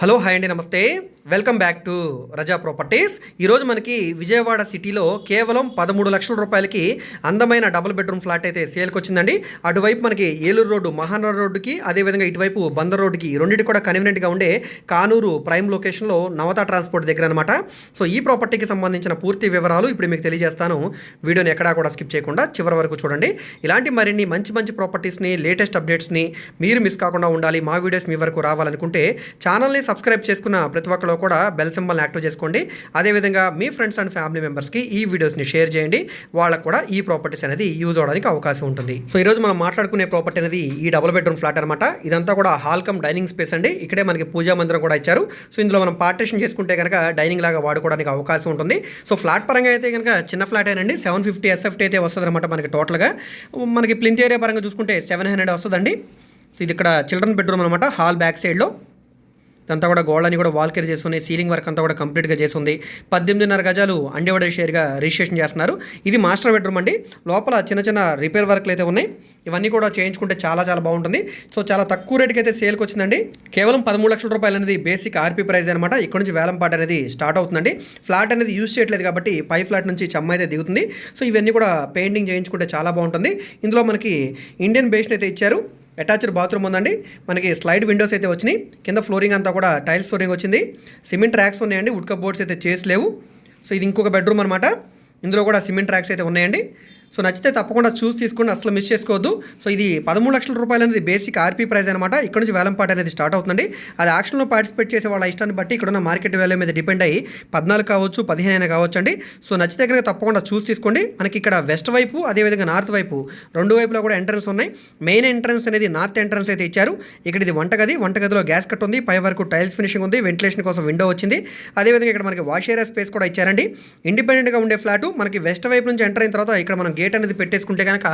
Hello hi అండి నమస్తే. Welcome back to Raza properties. ఈరోజు మనకి విజయవాడ సిటీలో కేవలం పదమూడు లక్షల రూపాయలకి అందమైన డబుల్ బెడ్రూమ్ ఫ్లాట్ అయితే సేల్కి వచ్చిందండి. అటువైపు మనకి ఏలూరు రోడ్డు మహానగర్ రోడ్డుకి అదేవిధంగా ఇటువైపు బందర్ రోడ్డుకి రెండింటి కూడా కన్వీనియంట్గా ఉండే కానూరు ప్రైమ్ లొకేషన్లో నవతా ట్రాన్స్పోర్ట్ దగ్గర అనమాట సో ఈ ప్రాపర్టీకి సంబంధించిన పూర్తి వివరాలు ఇప్పుడు మీకు తెలియజేస్తాను. వీడియోని ఎక్కడా కూడా స్కిప్ చేయకుండా చివరి వరకు చూడండి. ఇలాంటి మరిన్ని మంచి మంచి ప్రాపర్టీస్ని లేటెస్ట్ అప్డేట్స్ని మీరు మిస్ కాకుండా ఉండాలి మా వీడియోస్ మీ వరకు రావాలనుకుంటే ఛానల్ని సబ్స్క్రైబ్ చేసుకున్న ప్రతి ఒక్కరు కూడా బెల్ సింబల్ని యాక్టివ్ చేసుకోండి. అదేవిధంగా మీ ఫ్రెండ్స్ అండ్ ఫ్యామిలీ మెంబర్స్కి ఈ వీడియోస్ని షేర్ చేయండి. వాళ్ళకు కూడా ఈ ప్రాపర్టీస్ అనేది యూజ్ అవడానికి అవకాశం ఉంటుంది. సో ఈరోజు మనం మాట్లాడుకునే ప్రాపర్టీ అనేది ఈ డబుల్ బెడ్రూమ్ ఫ్లాట్ అనమాట ఇదంతా కూడా హాల్ కమ్ డైనింగ్ స్పేస్ అండి. ఇక్కడే మనకి పూజా మందిరం కూడా ఇచ్చారు. సో ఇందులో మనం పార్టీషన్ చేసుకుంటే కనుక డైనింగ్ లాగా వాడుకోవడానికి అవకాశం ఉంటుంది. సో ఫ్లాట్ పరంగా అయితే కనుక చిన్న flat అయినండి. Seven fifty S F T అయితే వస్తుంది అనమాట మనకి టోటల్గా. మనకి ప్లింత్ ఏరియా పరంగా చూసుకుంటే సెవెన్ హండ్రెడ్ వస్తుందండి. సో ఇది ఇక్కడ చిల్డ్రన్ బెడ్రూమ్ అనమాట హాల్ బ్యాక్ సైడ్లో. ఇదంతా కూడా గోళ్ళని కూడా వాల్కేర్ చేస్తుంది. సీలింగ్ వర్క్ అంతా కూడా కంప్లీట్గా చేస్తుంది. పద్దెనిమిదిన్నర గజాలు అండేవడే షేర్గా రిజిస్ట్రేషన్ చేస్తున్నారు. ఇది మాస్టర్ బెడ్రూమ్ అండి. లోపల చిన్న చిన్న రిపేర్ వర్క్లు అయితే ఉన్నాయి. ఇవన్నీ కూడా చేయించుకుంటే చాలా చాలా బాగుంటుంది. సో చాలా తక్కువ రేటుకి అయితే సేల్కి వచ్చిందండి. కేవలం పదమూడు లక్షల రూపాయలు అనేది బేసిక్ ఆర్పీ ప్రైస్ అనమాట ఇక్కడ నుంచి వేలంపాట అనేది స్టార్ట్ అవుతుందండి. ఫ్లాట్ అనేది యూజ్ చేయట్లేదు కాబట్టి పై ఫ్లాట్ నుంచి చెమ్మ అయితే దిగుతుంది. సో ఇవన్నీ కూడా పెయింటింగ్ చేయించుకుంటే చాలా బాగుంటుంది. ఇందులో మనకి ఇండియన్ బేస్ని అయితే ఇచ్చారు. అటాచ్డ్ బాత్రూమ్ ఉందండి. మనకి స్లైడ్ విండోస్ అయితే వచ్చినాయి. కింద ఫ్లోరింగ్ అంతా కూడా టైల్స్ ఫ్లోరింగ్ వచ్చింది. సిమెంట్ ట్రాక్స్ ఉన్నాయండి. ఉడ్క బోర్డ్స్ అయితే చేసి లేవు. సో ఇది ఇంకొక బెడ్రూమ్ అనమాట ఇందులో కూడా సిమెంట్ ట్రాక్స్ అయితే ఉన్నాయండి. సో నచ్చితే తప్పకుండా చూసి తీసుకోండి అసలు మిస్ చేసుకోవద్దు. సో ఇది పదమూడు లక్షల రూపాయలు అనేది బేసిక్ ఆర్పీ ప్రైస్ అనమాట ఇక్కడ నుంచి వేలంపాట అనేది స్టార్ట్ అవుతుంది అది యాక్షన్లో పార్టిసిపేట్ చేసే వాళ్ళ ఇష్టాన్ని బట్టి ఇక్కడ ఉన్న మార్కెట్ వాల్యూ మీద డిపెండ్ అయ్యి పద్నాలుగు కావచ్చు పదిహేను అయినా కావచ్చు అండి సో నచ్చితే కనుక తప్పకుండా చూసి తీసుకోండి. మనకి ఇక్కడ వెస్ట్ వైపు అదేవిధంగా నార్త్ వైపు రెండు వైపులో కూడా ఎంట్రన్స్ ఉన్నాయి. మెయిన్ ఎంట్రన్స్ అనేది నార్త్ ఎంట్రన్స్ అయితే ఇచ్చారు. ఇక్కడ ఇది వంటగది వంటగదిలో గ్యాస్ కట్ ఉంది. పై వరకు టైల్స్ ఫినిషింగ్ ఉంది. వెంటిలేషన్ కోసం విండో వచ్చింది. అదేవిధంగా ఇక్కడ మనకి వాష్ ఏరియా స్పేస్ కూడా ఇచ్చారండి. ఇండిపెండెంట్గా ఉండే ఫ్లాట్ మనకి వెస్ట్ వైపు నుంచి ఎంటర్ అయిన తర్వాత ఇక్కడ మనం గేట్ అనేది పెట్టేసుకుంటే కనుక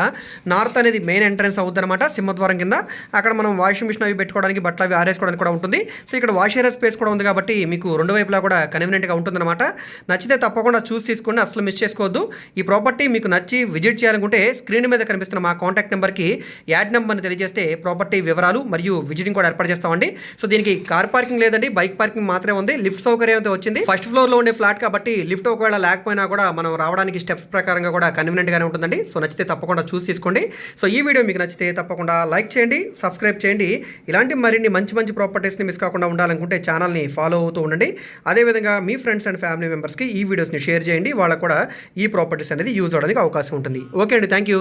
నార్త్ అనేది మెయిన్ ఎంట్రన్స్ అవుతుంది అనమాట సింహద్వారం కింద. అక్కడ మనం వాషింగ్ మిషన్ అవి పెట్టుకోవడానికి బట్టలు అవి ఆరేసుకోవడానికి కూడా ఉంటుంది. సో ఇక్కడ వాష్ ఏరియా స్పేస్ కూడా ఉంది కాబట్టి మీకు రెండు వైపులా కూడా కన్వీనియంట్గా ఉంటుందన్నమాట. నచ్చితే తప్పకుండా చూసి తీసుకోండి అసలు మిస్ చేసుకోవద్దు. ఈ ప్రాపర్టీ మీకు నచ్చి విజిట్ చేయాలనుకుంటే స్క్రీన్ మీద కనిపిస్తున్న మా కాంటాక్ట్ నెంబర్కి యాడ్ నెంబర్ని తెలియజేస్తే ప్రాపర్టీ వివరాలు మరియు విజిటింగ్ కూడా ఏర్పాటు చేస్తామండి. సో దీనికి కార్ పార్కింగ్ లేదండి బైక్ పార్కింగ్ మాత్రమే ఉంది. లిఫ్ట్ సౌకర్యం అయితే వచ్చింది. ఫస్ట్ ఫ్లోర్లో ఉండే ఫ్లాట్ కాబట్టి లిఫ్ట్ ఒకవేళ లేకపోయినా కూడా మనం రావడానికి స్టెప్స్ ప్రకారంగా కూడా కన్వీనియంట్గానే ఉంటుందండి సో నచ్చితే తప్పకుండా చూసి తీసుకోండి. సో ఈ వీడియో మీకు నచ్చితే తప్పకుండా లైక్ చేయండి సబ్స్క్రైబ్ చేయండి. ఇలాంటి మరిన్ని మంచి మంచి ప్రాపర్టీస్ని మిస్ కాకుండా ఉండాలనుకుంటే ఛానల్ని ఫాలో అవుతూ ఉండండి. అదేవిధంగా మీ ఫ్రెండ్స్ అండ్ ఫ్యామిలీ మెంబర్స్కి ఈ వీడియోస్ని షేర్ చేయండి. వాళ్ళకు కూడా ఈ ప్రాపర్టీస్ అనేది యూజ్ అవడానికి అవకాశం ఉంటుంది. ఓకే అండి. Thank you